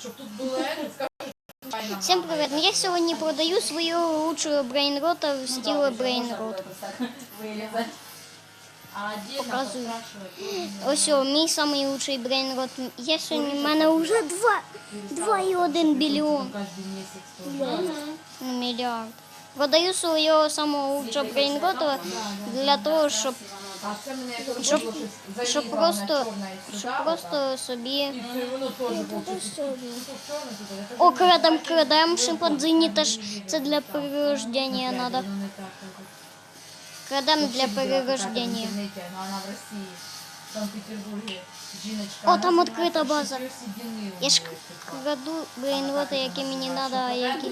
щоб тут було этот, скажуть, файна Всім привіт! Я сьогодні продаю свою лучшую брейнрота в стиле брейнрот. Показую. Ось о, мій самий лучший брейнрот. Я сьогодні, в мене вже два, два і один. Ну, мільярд. Продаю свого самого лучшого брейнрота для того, щоб, Щоб- щоб просто, щоб просто собі. І воно теж було щось чорне туди. Я кажу, О, крадем, шимпанзині теж це для перерождення «Опять треба. воно не так, так, так». Крадем для перерождення. Жіночка. О, там відкрита база. Я ж краду брейнроти, які мені треба, а які.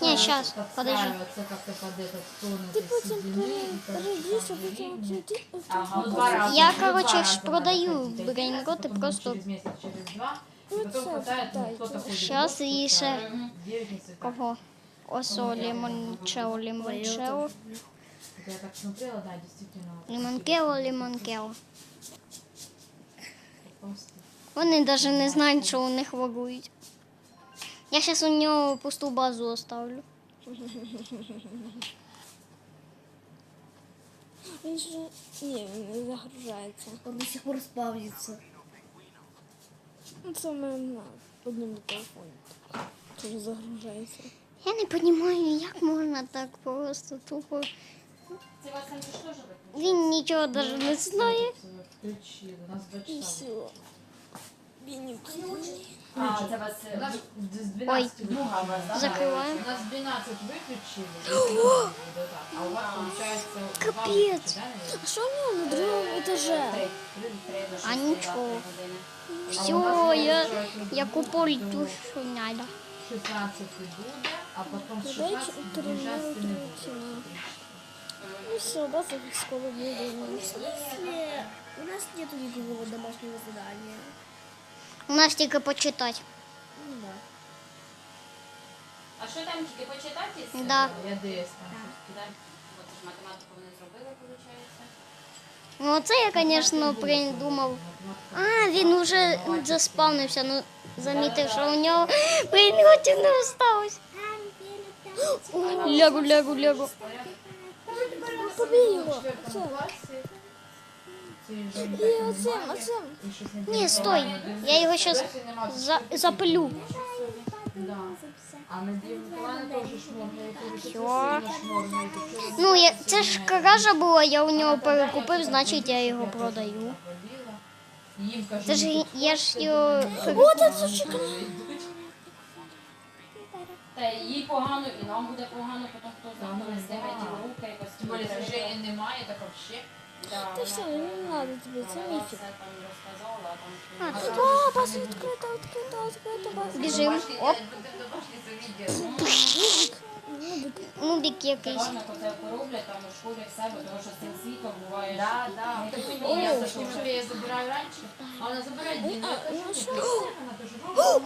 Не, сейчас, подожди. Подстраиваться как-то под этот тон этой седины и, короче, там гривны. Ага, Ну, два раза, Я, ну, два короче, раза ж надо продаю ходить, один брейнроты раз, просто- потом Через месяц, через два. И потом хватает, ну, кто-то ходит Щас год, і кто-то ще девять месяцев. кого? Осо, лимончео, лимончео, Я так смотрела, да, действительно. лимонкео, лимонкео. Просто. Вони навіть не знають, що у них вагують. Я зараз у нього пусту базу оставлю. Він же він не загружається. Он до сих пор спавнится. Ну, Це в мене на одному телефоні. Це загружається. Я не розумію, як можна так просто тупо. Це вас там? Він нічого навіть не знає. Включили, у нас два І все. Він А, це вас У нас е, с 12 друга у вас, да? Закриваю. У нас 12 выключили, вот так, а у вас получается два Капец. выключили, да, наверное? А що в нього на другому етажі? Три, три, три до шести, А да, нічого. три години. Все, я, я куполь ту, що надо. 16 буде, а потом з Дайте 16 до 16 не буде. тренировки. Ну все, база скоро буде. В смысле? У нас нету никакого домашнего задания. У нас тільки почитати. Ну да. А що там тільки почитати? із- Да. Я ДС там щось. Да. От ж математику вони зробили, виходить. Ну, оце я, звісно, придумав. А, він вже заспавнився, ну замітив, що у нього прийнутів не осталось. Лягу, лягу, лягу. Побій його. В І оцим, оцим. Не Ні, стой. Я його зараз за, запилю. Ну, я, це ж кража була, я у нього перекупив, значить я його продаю. Це ж «Ну, я ж його. О, це сучка. Та їй погано, і нам буде погано, потім хто знає, да. ті руки, якось. Тим більше движення немає, так взагалі. Да, все, не треба тобі, це міфік. все а А, тут О, база відкрита, відкрита, відкрита база. Біжим. Оп, це відео. нубік якийсь. Гарно то пороблять там у школі в себе, тому що з цим світом буває. Да, да. Ну, так мені, я за що я забираю раніше, а вона забирає Діну. Я кажу, ну що? вона.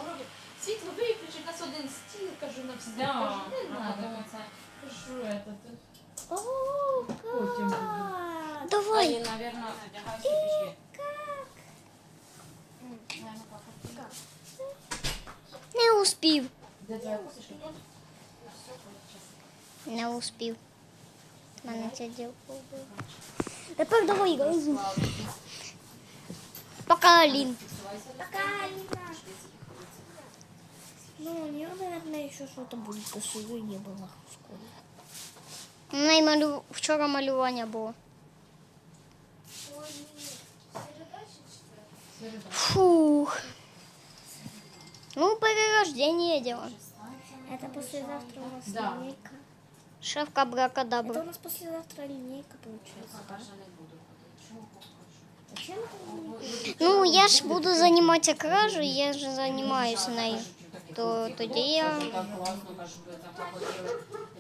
Світло виключить, нас один стіл, кажу, на всі. Да, Кажу, не а надо. це. Кажу, это, ти О, потім буду. А Давай. він, мабуть, одягався і пішли. М, наверно, папа. Не успів. Де твоя кусочка? Не успів. Мене ця ділка вбила. Тепер давай газу. Пока, Алін. пока, Алина. Ну, у нее, наверное, еще что-то будет, потому что ее не было в школе. У неї малю... вчора малювання було. Фух. Ну, перерождение дело. Это послезавтра у нас да. линейка. Шефка бракадабра. Это у нас послезавтра линейка получается. Да? Ну, я ж буду занимать кражу, я же занимаюсь на то, то тоді я...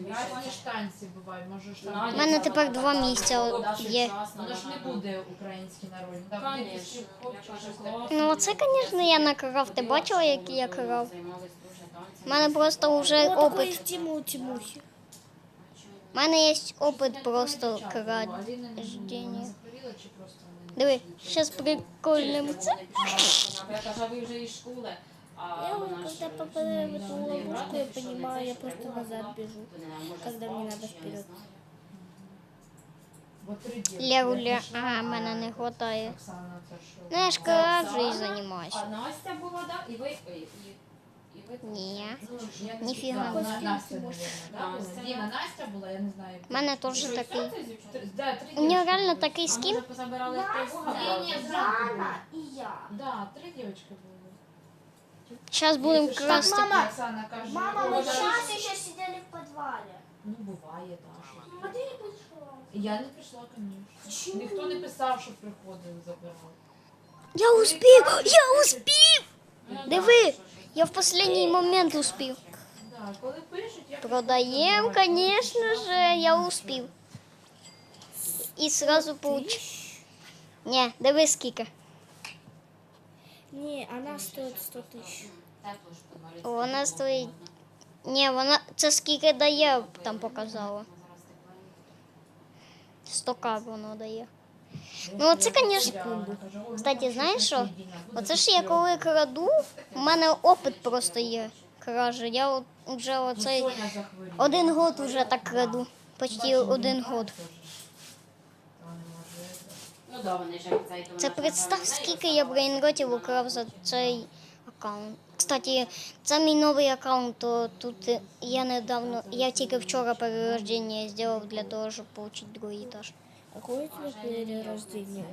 Так класно, кажу, ви так походили. Тим більше Разні це- ж танці бувають, можеш У там. мене тепер два місця є. Воно ж не буде український народ. Там Конечно. Ну, оце, звісно, я накрав. Ти бачила, як я крав? У мене просто вже опит. Тиму Тимухи. У мене є опит просто крадіння. Диви, зараз прикольним це. Я кажу, ви вже із школи. А Я вот когда е, попадаю в эту ловушку, я понимаю, я просто назад бежу, когда мне надо вперед. знаю. Бо три дівчинки. Леруля, Я пішла, ага, мене не що? Ну, я ж кажу, і займаюся. А Настя була, да? І ви, і, і, і ви. Ні. Не Ніфіга. На- Настя? Настя, була? Настя я не знаю. У мене теж такий. У нього реально такий скін. зранку були. и я. Да, три дівчинки були. Зараз будемо Якщо ж красти. так, Оксана каже, Мама, мы «Боже, час еще сидели в подвале. Ну, буває, так. А ты не пришла. Я не прийшла, звісно. Ніхто не писав, що приходили, забирали. Я успів! Я успів! Ну, да, Диви, що ж. я в останній момент успів. Да, коли пишуть, я Продаємо, звісно ж, я успів. І сразу получу. Ні, диви скільки. Не, она стоит 100 тысяч. Так, тож, подвалити Вона стоїть-. Ні, вона це скільки дає, там показала. 100к воно дає. Ну, оце, звісно. Кстати, знаєш що? Оце ж я коли краду, у мене опит просто є. Кражі. Я от вже оцей один год уже так краду. Почти один год. Ну, да, вони ж як цей, то Це представ, скільки я брейнротів украв за цей аккаунт. Кстати, це мій новий аккаунт, то тут я недавно, я тільки вчора перерождення зробив для того, щоб отримати другий етаж. Какое у тебя перерождение?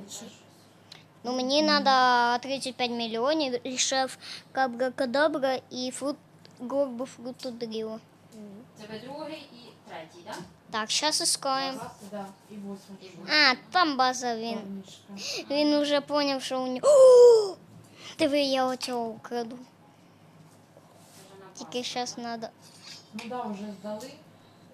Ну, мені треба 35 мільйонів, шеф Кабра-Кадабра і фрут Горбо Фрутодріло. Це ви другий і третій, так? Так, зараз іскаємо. Да, і восьмий. А, там база він. Мішка. Він уже зрозумів, що у нього. О! Диви, я оцього украду. Тільки зараз треба. Ну да, вже здали,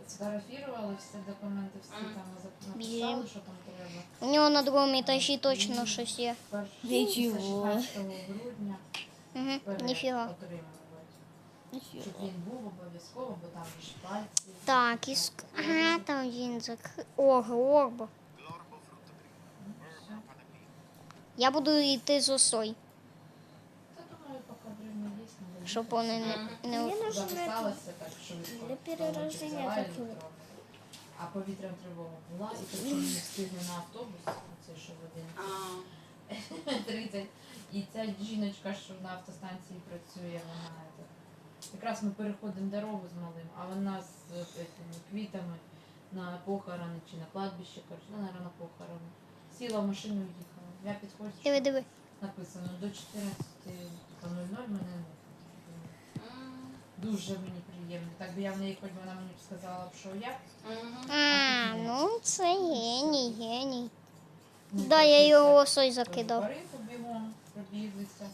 сфотографували всі документи, всі там зап- Біжим. написали, що там треба. У нього на другому етажі точно щось є. Перше, Нічого. 16 грудня Угу, вперед ніфіга. Щоб він був обов'язково, бо там ж пальці. Так, і ск... Ага, там він закрив. Ого, орбо. Я буду йти з осой, Та думаю, поки время є, не щоб вони не, не... Нужно это... записалася так швидко. Для перерождення Взяла так. А повітряна тривога була, і причому не встигли на автобус, оце що в один А, 30. І ця жіночка, що на автостанції працює, вона це, якраз ми переходимо дорогу з малим, а вона з цими квітами на похорони чи на кладбище, коротше, ну, наверное, на похорони. Сіла в машину і їхала. Я підходжу, Диви, диви. написано до 14.00 мене не дуже мені приємно. Так би я в неї, хоч вона мені б сказала, б, що я. А, ну це геній, геній. Ну, Да, я його осой закидав. Баринку бігом пробіглися.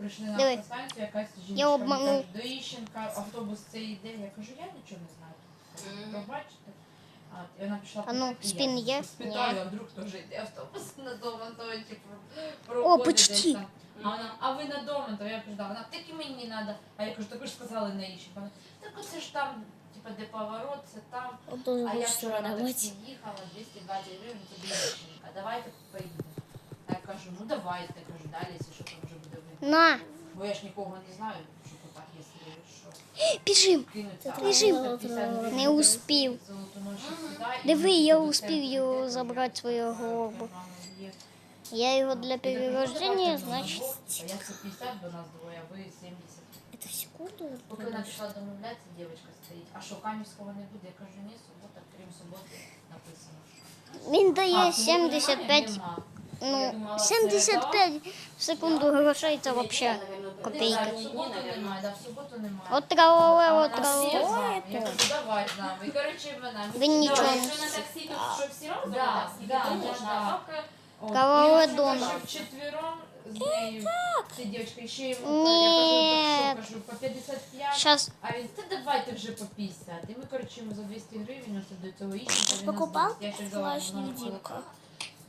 Прийшли на Диви. автостанцію, якась жінка. Я обманув. мені каже, До Іщенка автобус цей йде. Я кажу, я нічого не знаю. Мгм. Пробачте. А, і вона пішла А ну, я є? Спитаю, а вдруг теж йде автобус на Домонтові, типу, проходить почти. десь там. А вона, а ви на Домонтові? Я кажу, да. Вона, так і мені треба. А я кажу, так ви ж сказали на Іщенка. Вона, так оце ж там, типу, де поворот, це там. Он должен А я вчора на работать. таксі їхала, 220 гривень тобі Іщенка. Давайте поїдемо. А я кажу, ну давайте, кажу, далі, якщо що там вже буде видно. На, Бо я ж нікого не знаю, що тут так, якщо що. біжим. Біжим. А 50 гривень Не успів. Диви, я успів його забрати свого я горбу. Я його для значить. а Я це 50, до нас двоє, а ви 70. Это в секунду? Поки вона пішла домовлятися, дівчинка стоїть. А що, Кам'янського не буде? Я кажу, ні, субота, крім суботи написано. Він дає суботи 75, Нема. Ну, 75 в секунду грошей це взагалі немає. От травове, А от ми Він нічого не я дома? кажу, вчетвером з нею, ця дівчинка, ще йому, Ні. я кажу, так що, кажу, по 55, Щас, а він, та давайте вже по 50. І ми, коротше, йому за 200 гривень, ось до цього він нас Покупал дасть.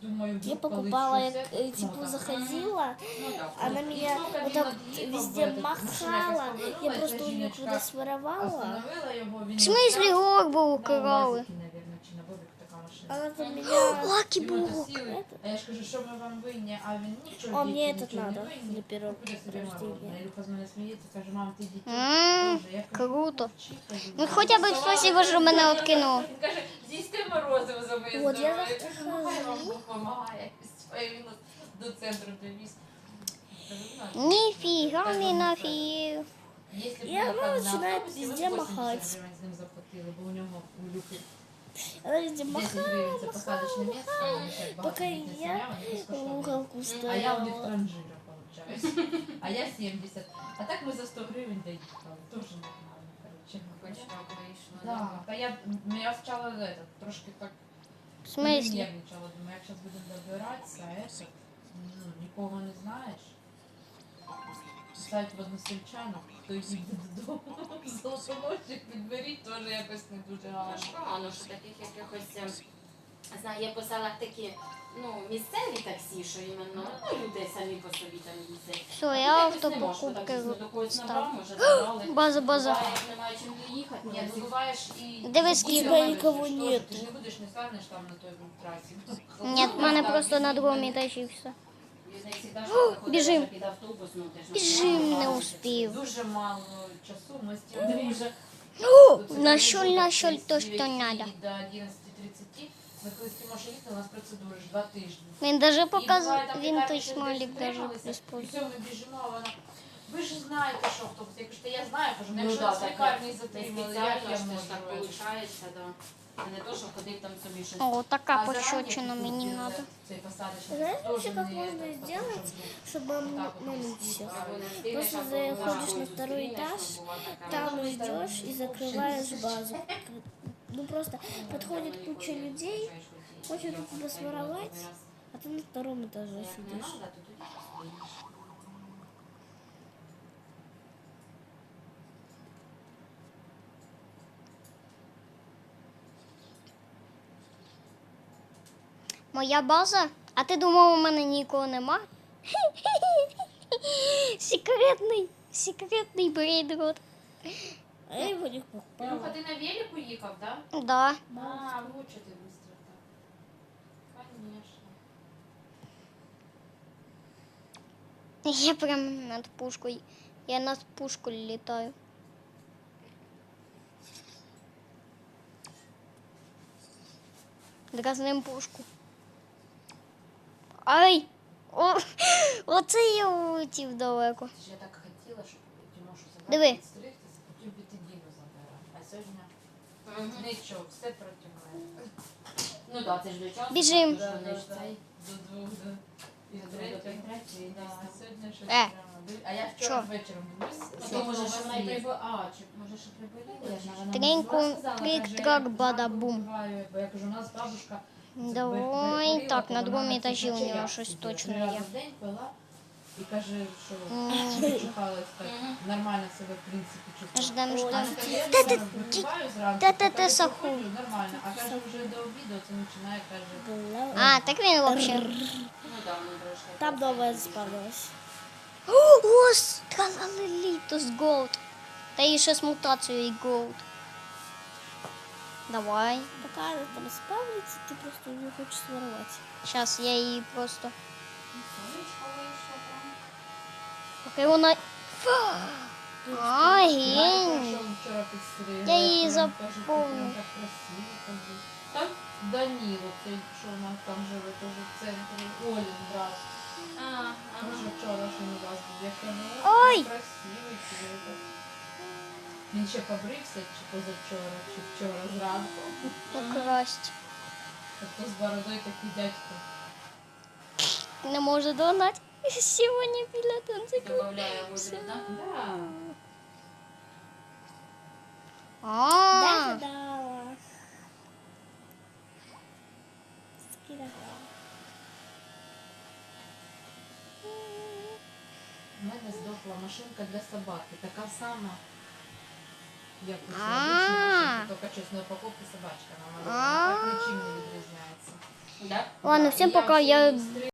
Я ще взяла плащ йому на невидимка? молоко. Думаю, Я вдруг покупала, колись я щось, э, ну, типа так. заходила, Ну, так. она И меня сколько вот він так од'їхав, везде бо этот, машина махала, якась я повернулась, просто ця у нее жіночка куда своровала. Остановила його, він в смислі горбу на украли? УАЗикі, наверное, чи на Бобік така машина. Она за меня... Лакі І ми Бог. досіли, А я ж кажу, що ми вам винні, а він нічого. А мне діти, этот нічого не надо винні. для первого Куди собі рождения. мороженое? Ілюха з мене сміється, каже, мам, ти дітей М, теж. Я кажу, круто. «Мовчи», кажу, Ну «Да». хоча б спасибо, що мене откинув. Він каже, з'їсти морозиво за моє От, я здоров'я. Я завтра кажу, «Хай вам хожу». Бог помагає. Ой, Він нас до центру довіз. Кажу, «Ну, Ніфіга не нафіг. Якщо б И ми она так на начинает автобусі, ми везде 80 махать. гривень з ним заплатили, бо у нього у Люки Она везде 10 махает, гривень це посадочне місце, а вони так багато пока дітей я сім'я, вони безкоштовно. уголку А я у них стояла. транжира, получаюсь. А я 70. А так ми за 100 гривень доїхали. Дуже нормально, короче. Хоч так вийшло. Да, я, ну, я спочатку это, трошки так В нервничала. Думаю, як зараз будемо добиратися, а это, ну, нікого не знаєш. Писать в односельчанах, хто їде додому. Золотоносик підберіть, теж якось не дуже гарно. Важко, ну що таких якихось, знаю, є по селах такі, ну, місцеві таксі, що іменно, ну, люди самі по собі там їздять. Все, Ну, я якось не можна, автопокупки так, до когось набрав, може, забрали. База, база. Буває, немає чим доїхати, Ні, ну, ну і... Диви, скільки. дітей Нікого везеш, теж. нету. Ти ж не будеш, не станеш там на той трасі. Ні, в мене просто на другому етажі все. Що біжим. під автобус, ну, ти ж Біжим, не успів. Дуже мало часу. Ми з тим. На що, на що то, що надо. До 11.30. Ми коли з Тимоша їхали, у нас процедури ж два тижні. Він даже І показав, буває, там він лікарні той щось смайлик десь даже втрималися, І использує. все, ми біжимо, а вона... Ви ж знаєте, що автобус. Я кажу, «Та я знаю, кажу, ну, Ну, якщо да, нас в так, лікарні не затримали, як спеціально, я що ж можу? так это?» виходить, да. А не то, що ходив там собі щось. О, така А зарані пощечина тут мені є надо. Цей посадочний Знаешь, теж вообще, как не можно этот, потому сделать, що чтобы вот так вот момент вести, всех? правильно. Або не встигнеш, Просто або заходиш або на второй зустрінеш, этаж, ну, буває таке. Там идешь и закрываешь базу. Ну просто подходит куча людей, хочет у тебя своровать, а ты на втором этаже Як не сидишь. надо, то тоді стоїш. Моя база? А ти думав, у мене нікого нема? Секретний, секретний брейдрот. А я его не покупала. ти на велику їхав, да? Да. А, что ты быстро так. Конечно. Я прям над пушкою. Я над пушкою літаю. Дразним пушку. Ай! О, оце я улетів далеко. Ти ж я так хотіла, щоб Тимошу забрати, Диви. забирати. А сьогодні Мгм. нічого, все проти мене. Ну так, це ж до часу. Біжим. так, що вони ж цей. До двох, до і До третього. третьої, третьої, Да, десь а там. сьогодні щось Е. прямо. див- А я вчора Що? вечором дивлюсь. А що то може, у що вас вона й є. прибула. А, чи може, що приболіла? Я ж не знаю. Треньку, Сказала, трик, каже, трак, я бада-бум. буваю, Бо я кажу, у нас бабушка Давай так, на другому етажі у нього щось точно є. в день пила і каже, що М. чухалась так, нормально себе в принципі чухала. Ждем, А ждем. скажи, я Та ти- зараз випиваю зранку, та ти- каже, ти саху. приходжу, Нормально, а каже, вже до обіду це починає, каже, Была- А, так він взагалі. Ну так, вони трошки. Там новая спалась. Ос, тралалелітос голд. Та і ще з мутацією і голд. Давай. Пока она там спавнится, ты просто не хочешь своровать. Зараз я її просто. Поки вона. А, підстригла. Я її прям Так. Там Даніло, цей, що у нас там живе, теж в центрі, Олін брат. А. Може вчора що не вас був, я кажу, Ой! Красивий чоловік. Він ще побрився, чи позавчора, чи вчора зранку. Покрасть. Тобто з бородою такий дядько. Не може догнати. Сьогодні біля музику, так? Да. А, Да-да-да. У мене здохла машинка для собаки, така сама, як у А. обична машинка, тільки щось на упаковці собачка. Так нічим не відрізняється. Так? Ладно, всім пока. Я